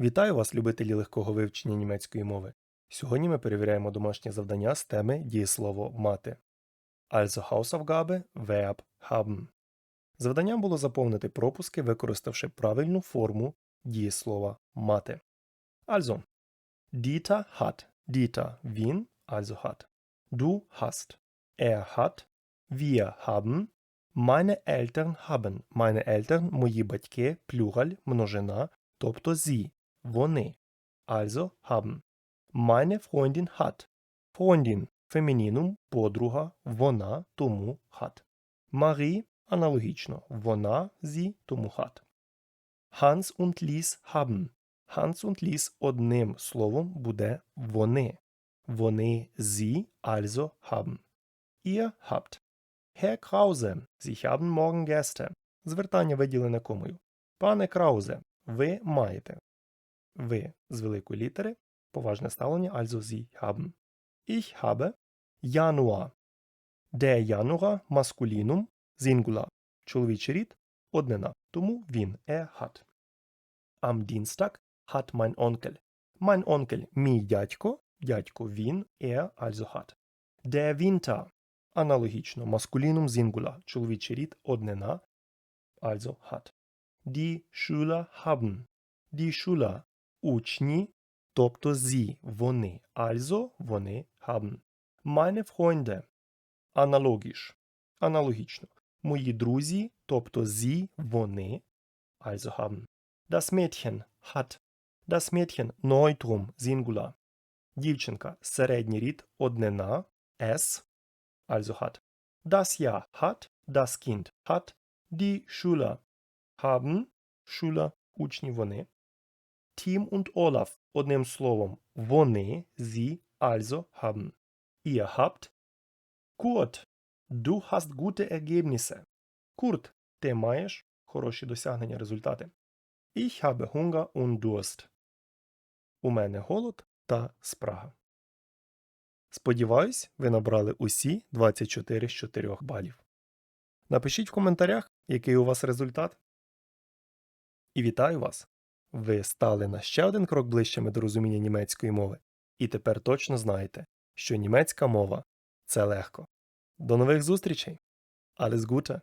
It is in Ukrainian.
Вітаю вас, любителі легкого вивчення німецької мови. Сьогодні ми перевіряємо домашнє завдання з теми дієслово мати. Also Hausaufgabe Verb haben. Завданням було заповнити пропуски, використавши правильну форму дієслова мати. Also, Dieter hat. Dieter він, also hat. Du hast. Er hat. Wir haben. Meine Eltern haben. Meine Eltern – мої батьки, плюраль, множина, тобто зі, вони. Also haben. Meine Freundin hat. Freundin – фемінінум, подруга, вона, тому hat. Marie – аналогічно, вона, зі, тому hat. Hans und Lies haben. Hans und Lies одним словом буде вони. Вони зі, also haben. Ihr habt. Herr Krause, Sie haben morgen Gäste. Звертання виділене комою. Пане Краузе, ви маєте. Ви з великої літери, поважне ставлення, also Sie haben. Ich habe Januar. Der Januar маскулінум, Singular. Чоловічий рід, однина. Тому він, er hat. Am Dienstag hat mein Onkel. Mein Onkel – мій дядько, дядько він, er, also hat. Der Winter – аналогічно, маскулінум Singular. Чоловічий рід, однина, also hat. Die Schüler haben. Die Schüler – учні, тобто зі, вони, also вони haben. Meine Freunde – аналогіш, аналогічно. Мої друзі, тобто зі, вони, also haben. Das Mädchen hat. Das Mädchen – Neutrum, Singular. Дівчинка – середній рід, однина, es, also hat. Das Jahr hat, das Kind hat, die Schüler haben, Schüler – учні вони. Тім und Olaf – одним словом, вони, sie, also haben. Ihr habt. Kurt, du hast gute Ergebnisse. Курт, ти маєш хороші досягнення, результати. Ich habe Hunger und Durst. У мене голод та спрага. Сподіваюсь, ви набрали усі 24 з 4 балів. Напишіть в коментарях, який у вас результат. І вітаю вас! Ви стали на ще один крок ближчими до розуміння німецької мови, і тепер точно знаєте, що німецька мова це легко. До нових зустрічей! Alles Gute!